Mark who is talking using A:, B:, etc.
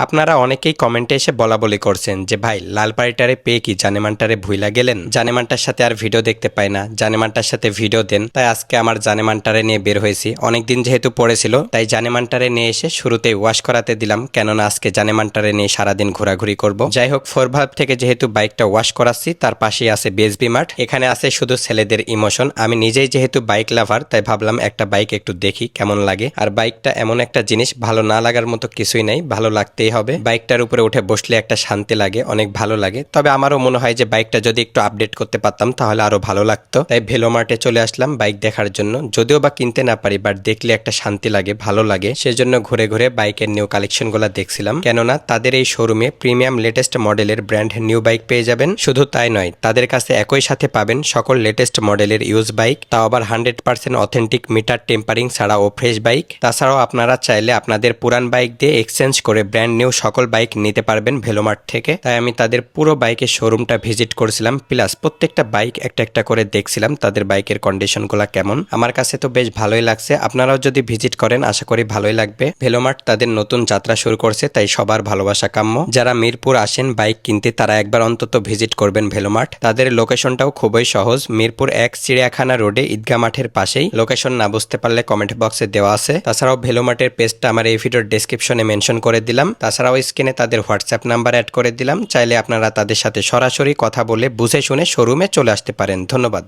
A: আপনারা অনেকেই কমেন্টে এসে বলা বলি করছেন যে, ভাই লালপাড়িটারে পেয়ে কি জানেমানটারে ভুইলা গেলেন? জানেমানটার সাথে আর ভিডিও দেখতে পাই না। জানেমানটার সাথে ভিডিও দেন। তাই আজকে আমার জানেমানটারে নিয়ে বের হয়েছি। অনেকদিন যেহেতু পড়েছিল, তাই জানেমানটারে নিয়ে এসে শুরুতেই ওয়াশ করাতে দিলাম। কেননা আজকে জানেমানটারে নিয়ে সারাদিন ঘোরাঘুরি করব। যাই হোক, ফোর ভাল্ব থেকে যেহেতু বাইকটা ওয়াশ করাচ্ছি, তার পাশেই আছে বিএসবি মার্ট এখানে আছে শুধু ছেলেদের ইমোশন। আমি নিজেই যেহেতু বাইক লাভার, তাই ভাবলাম একটা বাইক একটু দেখি কেমন লাগে। আর বাইকটা এমন একটা জিনিস, ভালো না লাগার মতো কিছুই নাই। ভালো লাগতেই হবে। বাইকটার উপরে উঠে বসলে একটা শান্তি লাগে, অনেক ভালো লাগে। তবে আমারও মনে হয় যে বাইকটা যদি একটু আপডেট করতে পারতাম তাহলে আরও ভালো লাগতো। তাই ভেলো মার্টে চলে আসলাম বাইক দেখার জন্য। যদিও বা কিনতে না পারি বাট দেখলে একটা শান্তি লাগে, ভালো লাগে। সেজন্য ঘুরে ঘুরে বাইকের নিউ কালেকশনগুলা দেখছিলাম। কেননা তাদের এই শোরুমে প্রিমিয়াম লেটেস্ট মডেলের ব্র্যান্ড নিউ বাইক পেয়ে যাবেন। শুধু তাই নয়, তাদের কাছে একই সাথে পাবেন সকল লেটেস্ট মডেলের ইউজ বাইক তাও আবার hundred percent authentic meter tampering ছাড়াও ফ্রেশ বাইক তাছাড়াও আপনারা চাইলে আপনাদের পুরান বাইক দিয়ে এক্সচেঞ্জ করে ব্র্যান্ড নিউ সকল বাইক নিতে পারবেন ভেলোমার্ট থেকে। তাই আমি তাদের পুরো বাইকের শোরুমটা ভিজিট করেছিলাম। প্লাস প্রত্যেকটা বাইক একটা একটা করে দেখছিলাম তাদের বাইকের কন্ডিশনগুলো কেমন। আমার কাছে তো বেশ ভালোই লাগছে। আপনারাও যদি ভিজিট করেন, আশা করি ভালোই লাগবে। ভেলোমার্ট তাদের নতুন যাত্রা শুরু করছে, তাই সবার ভালোবাসা কাম্য। যারা মিরপুর আসেন বাইক কিনতে, তারা একবার অন্তত ভিজিট করবেন ভেলোমার্ট। তাদের লোকেশনটাও খুবই সহজ। মিরপুর এক চিড়িয়াখানা রোডে ঈদগা মাঠের পাশেই। লোকেশন না বুঝতে পারলে কমেন্ট বক্সে দেওয়া আছে। তাছাড়াও ভেলোমার্টের পেজটা আমার এই ভিডিওর ডেসক্রিপশনে মেনশন করে দিলাম। তাছাড়াও স্ক্রিনে তাদের হোয়াটসঅ্যাপ নাম্বার অ্যাড করে দিলাম। চাইলে আপনারা তাদের সাথে সরাসরি কথা বলে বুঝে শুনে শোরুমে চলে আসতে পারেন। ধন্যবাদ।